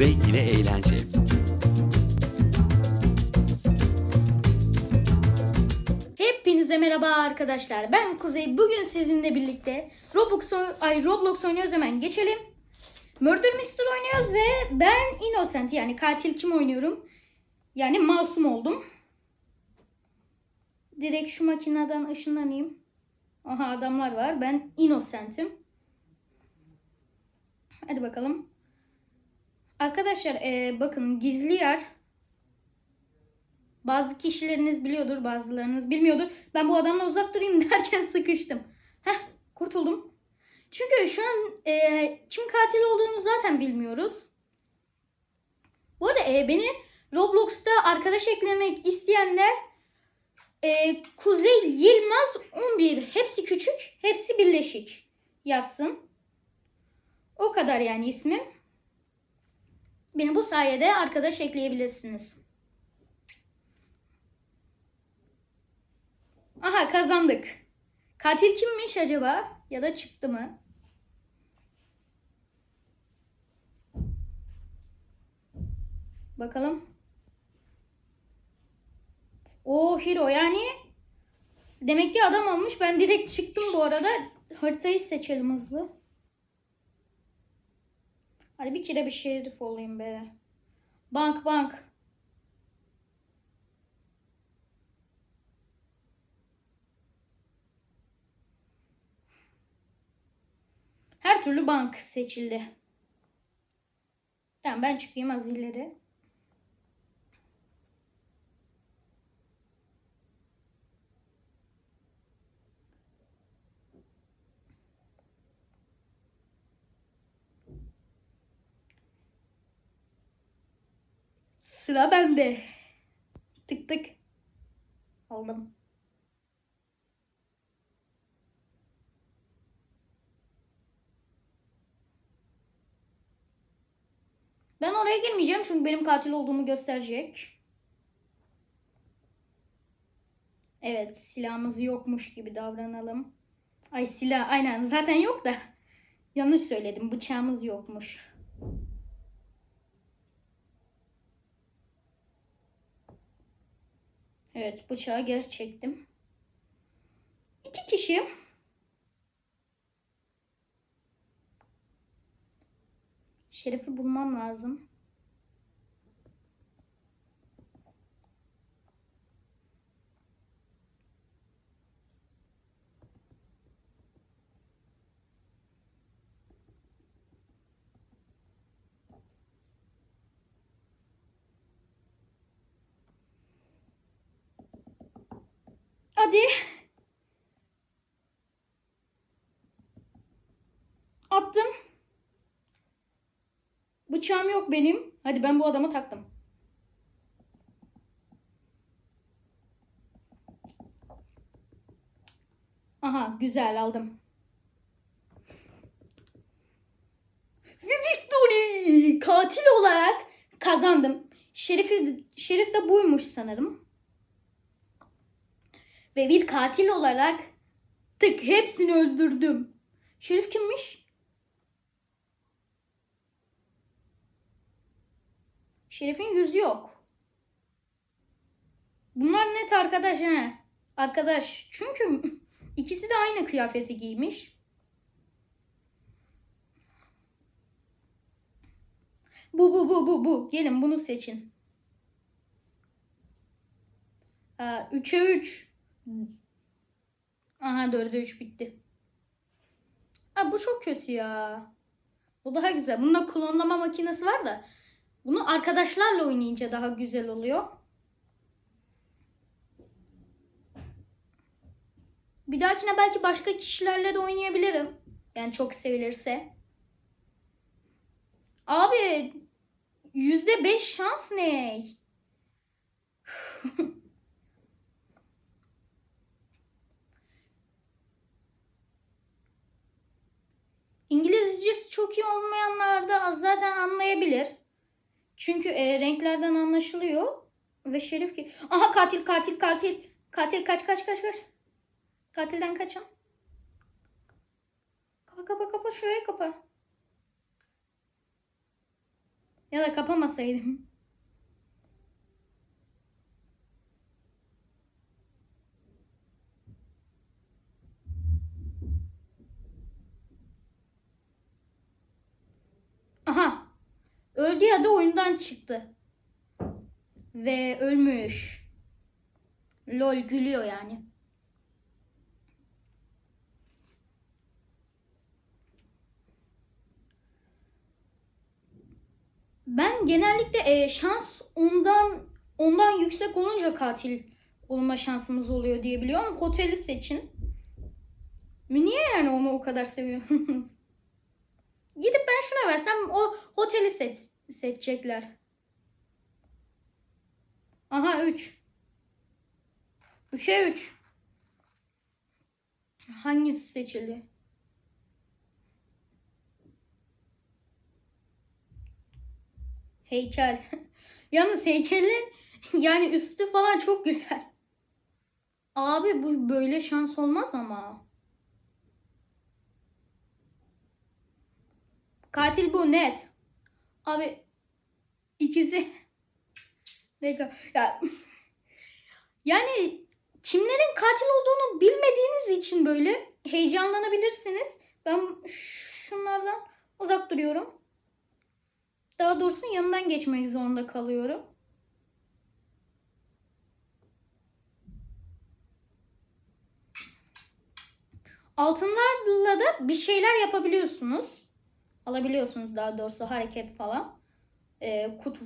Kuzey yine eğlence. Hepinize merhaba arkadaşlar. Ben Kuzey. Bugün sizinle birlikte Roblox, ay Roblox oynuyoruz hemen geçelim. Murder Mystery oynuyoruz ve ben Innocent yani katil kim oynuyorum? Yani masum oldum. Direkt şu makineden ışınlanayım. Aha adamlar var. Ben Innocent'im. Hadi bakalım. Arkadaşlar eee, bakın gizli yer bazı kişileriniz biliyordur, bazılarınız bilmiyordur. Ben bu adamla uzak durayım derken sıkıştım. Heh, kurtuldum. Çünkü şu an e, kim katil olduğunu zaten bilmiyoruz. Bu arada e, beni Roblox'ta arkadaş eklemek isteyenler e, Kuzey Yılmaz 11. Hepsi küçük, hepsi birleşik yazsın. O kadar yani ismim. Beni bu sayede arkadaş ekleyebilirsiniz. Aha kazandık. Katil kimmiş acaba? Ya da çıktı mı? Bakalım. O hero yani demek ki adam olmuş. Ben direkt çıktım bu arada. Haritayı seçelim hızlı. Hadi bir kere bir şerif olayım be. Bank bank. Her türlü bank seçildi. Tamam ben çıkayım az ileri. Sıra bende. Tık tık. Aldım. Ben oraya girmeyeceğim çünkü benim katil olduğumu gösterecek. Evet silahımız yokmuş gibi davranalım. Ay silah aynen zaten yok da. Yanlış söyledim bıçağımız yokmuş. Evet bıçağı geri çektim. İki kişi. Şerif'i bulmam lazım. Hadi. Attım. Bıçağım yok benim. Hadi ben bu adama taktım. Aha güzel aldım. Victory! Katil olarak kazandım. Şerif, Şerif de buymuş sanırım. Ve bir katil olarak tık hepsini öldürdüm. Şerif kimmiş? Şerif'in yüzü yok. Bunlar net arkadaş he. Arkadaş. Çünkü ikisi de aynı kıyafeti giymiş. Bu bu bu bu bu. Gelin bunu seçin. 3'e 3. Aha 4'e 3 bitti. Ha, bu çok kötü ya. Bu daha güzel. Bunda klonlama makinesi var da. Bunu arkadaşlarla oynayınca daha güzel oluyor. Bir dahakine belki başka kişilerle de oynayabilirim. Yani çok sevilirse. Abi yüzde beş şans ne? İngilizcesi çok iyi olmayanlar da zaten anlayabilir. Çünkü e, renklerden anlaşılıyor. Ve Şerif ki... Aha katil katil katil. Katil kaç kaç kaç kaç. Katilden kaçın. Kapa kapa kapa şurayı kapa. Ya da kapamasaydım. Aha. Öldü ya da oyundan çıktı. Ve ölmüş. Lol gülüyor yani. Ben genellikle e, şans ondan ondan yüksek olunca katil olma şansımız oluyor diye biliyorum. Oteli seçin. Niye yani onu o kadar seviyorsunuz? Gidip ben şuna versem o oteli seç, seçecekler. Aha 3. 3'e 3. Hangisi seçildi? Heykel. Yalnız heykelin yani üstü falan çok güzel. Abi bu böyle şans olmaz ama. Katil bu net. Abi ikisi Dakika. Ya yani kimlerin katil olduğunu bilmediğiniz için böyle heyecanlanabilirsiniz. Ben şunlardan uzak duruyorum. Daha doğrusu yanından geçmek zorunda kalıyorum. Altınlarla da bir şeyler yapabiliyorsunuz. Alabiliyorsunuz daha doğrusu hareket falan. Ee, kutu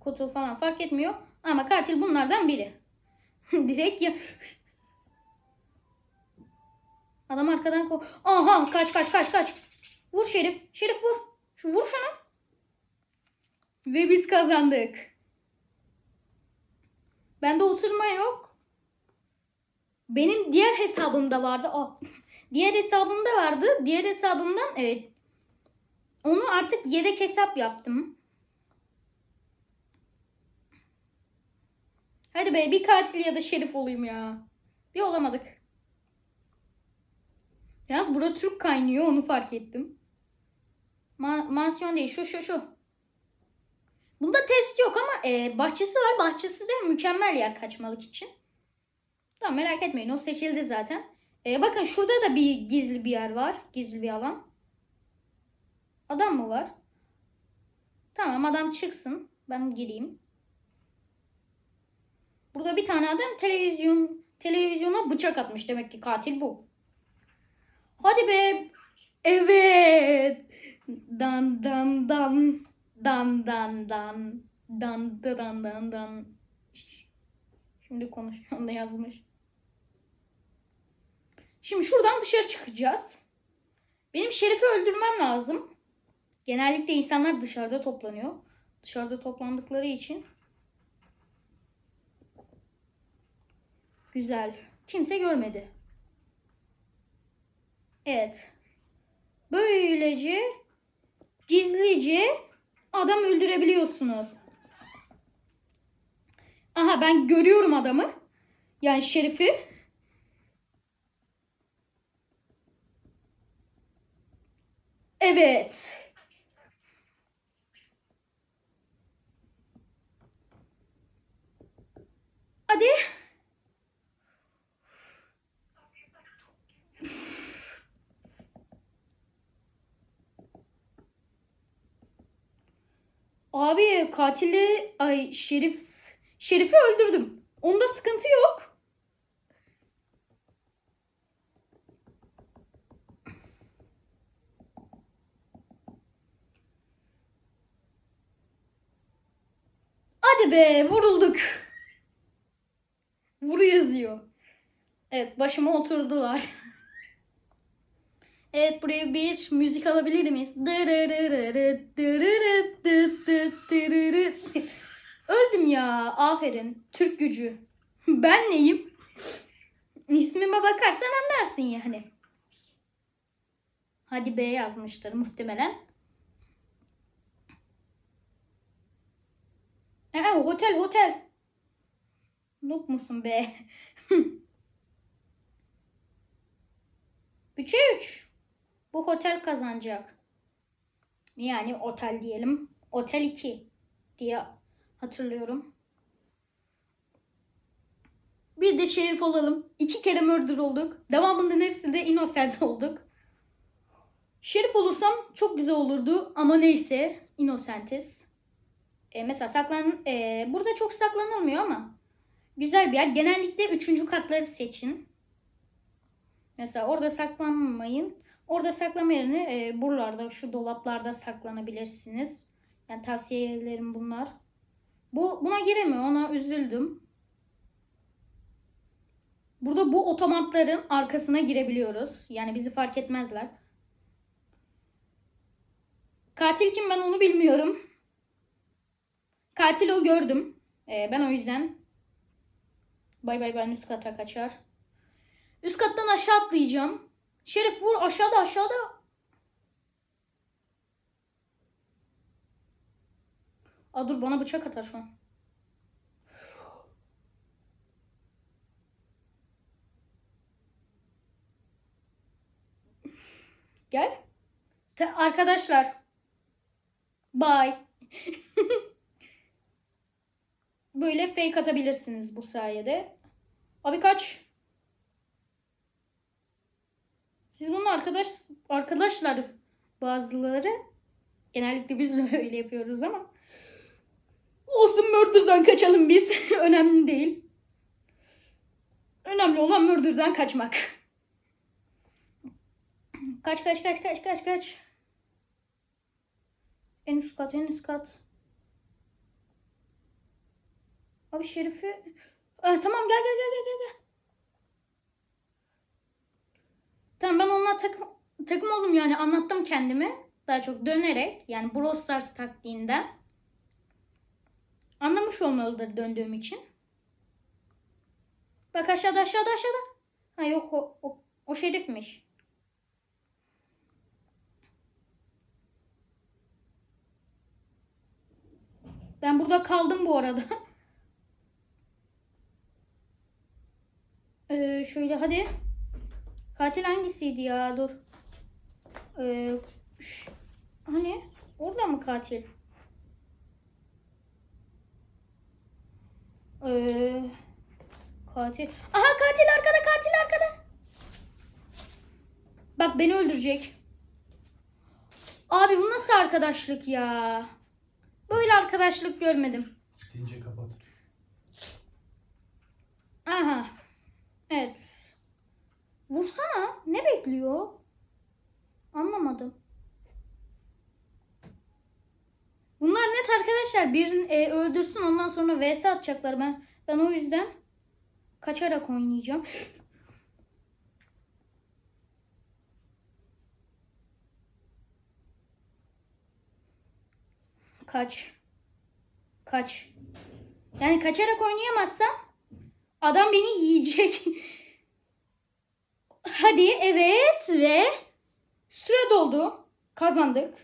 kutu falan fark etmiyor. Ama katil bunlardan biri. Direkt ya. Adam arkadan ko. Aha kaç kaç kaç kaç. Vur Şerif. Şerif vur. Şu vur şunu. Ve biz kazandık. Bende oturma yok. Benim diğer hesabımda vardı. Aa, diğer hesabımda vardı. Diğer hesabımdan evet. Onu artık yedek hesap yaptım. Hadi be bir katil ya da şerif olayım ya. Bir olamadık. Yalnız burada Türk kaynıyor onu fark ettim. Ma mansiyon değil şu şu şu. Bunda test yok ama e, bahçesi var. Bahçesi de mükemmel yer kaçmalık için. Tamam merak etmeyin o seçildi zaten. E, bakın şurada da bir gizli bir yer var. Gizli bir alan. Adam mı var? Tamam adam çıksın. Ben gireyim. Burada bir tane adam televizyon televizyona bıçak atmış. Demek ki katil bu. Hadi be. Evet. Dan dan dan. Dan dan dan. Dan dan dan dan. Şimdi konuşuyorum da yazmış. Şimdi şuradan dışarı çıkacağız. Benim Şerif'i öldürmem lazım. Genellikle insanlar dışarıda toplanıyor. Dışarıda toplandıkları için Güzel. Kimse görmedi. Evet. Böylece gizlice adam öldürebiliyorsunuz. Aha ben görüyorum adamı. Yani Şerif'i. Evet. Hadi. Abi katili ay Şerif Şerif'i öldürdüm. Onda sıkıntı yok. Hadi be vurulduk. Vuru yazıyor. Evet başıma oturdular. Evet buraya bir müzik alabilir miyiz? Öldüm ya. Aferin. Türk gücü. Ben neyim? İsmime bakarsan anlarsın yani. Hadi B yazmıştır muhtemelen. Ee, otel otel. Noob musun be? 3'e 3. Bu otel kazanacak. Yani otel diyelim. Otel 2 diye hatırlıyorum. Bir de şerif olalım. İki kere murder olduk. Devamında hepsinde innocent olduk. Şerif olursam çok güzel olurdu ama neyse innocentiz. E, mesela saklan e, burada çok saklanılmıyor ama güzel bir yer. Genellikle üçüncü katları seçin. Mesela orada saklanmayın. Orada saklama yerine e, buralarda şu dolaplarda saklanabilirsiniz. Yani tavsiyelerim bunlar. Bu buna giremiyor. Ona üzüldüm. Burada bu otomatların arkasına girebiliyoruz. Yani bizi fark etmezler. Katil kim ben onu bilmiyorum. Katil o gördüm. Ee, ben o yüzden bay bay ben üst kata kaçar. Üst kattan aşağı atlayacağım. Şerif vur aşağıda aşağıda. Aa dur bana bıçak atar şu an. Gel. Te- arkadaşlar. Bye. Böyle fake atabilirsiniz bu sayede. Abi kaç. Siz bunun arkadaş arkadaşlar bazıları genellikle biz de öyle yapıyoruz ama olsun murder'dan kaçalım biz. Önemli değil. Önemli olan murder'dan kaçmak. Kaç kaç kaç kaç kaç kaç. En üst kat en üst kat. Abi Şerif'i... Aa, tamam gel gel gel gel. gel. Tamam ben onunla takım, takım oldum yani anlattım kendimi. Daha çok dönerek yani Brawl Stars taktiğinden. Anlamış olmalıdır döndüğüm için. Bak aşağıda aşağıda aşağıda. Ha yok o, o, o şerifmiş. Ben burada kaldım bu arada. Ee, şöyle hadi. Katil hangisiydi ya? Dur. Ee, ş- hani? Orada mı katil? Ee, katil. Aha katil arkada katil arkada. Bak beni öldürecek. Abi bu nasıl arkadaşlık ya? Böyle arkadaşlık görmedim. Gidince kapat. Aha. Evet. Vursana. Ne bekliyor? Anlamadım. Bunlar net arkadaşlar. Birini e, öldürsün ondan sonra vs atacaklar. Ben ben o yüzden kaçarak oynayacağım. Kaç. Kaç. Yani kaçarak oynayamazsam Adam beni yiyecek. Hadi evet ve süre doldu. Kazandık.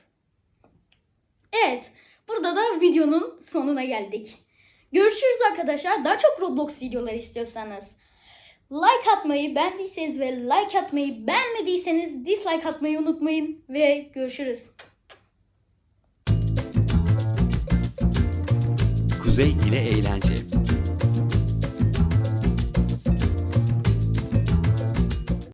Evet. Burada da videonun sonuna geldik. Görüşürüz arkadaşlar. Daha çok Roblox videoları istiyorsanız like atmayı beğendiyseniz ve like atmayı beğenmediyseniz dislike atmayı unutmayın ve görüşürüz. Kuzey ile eğlence.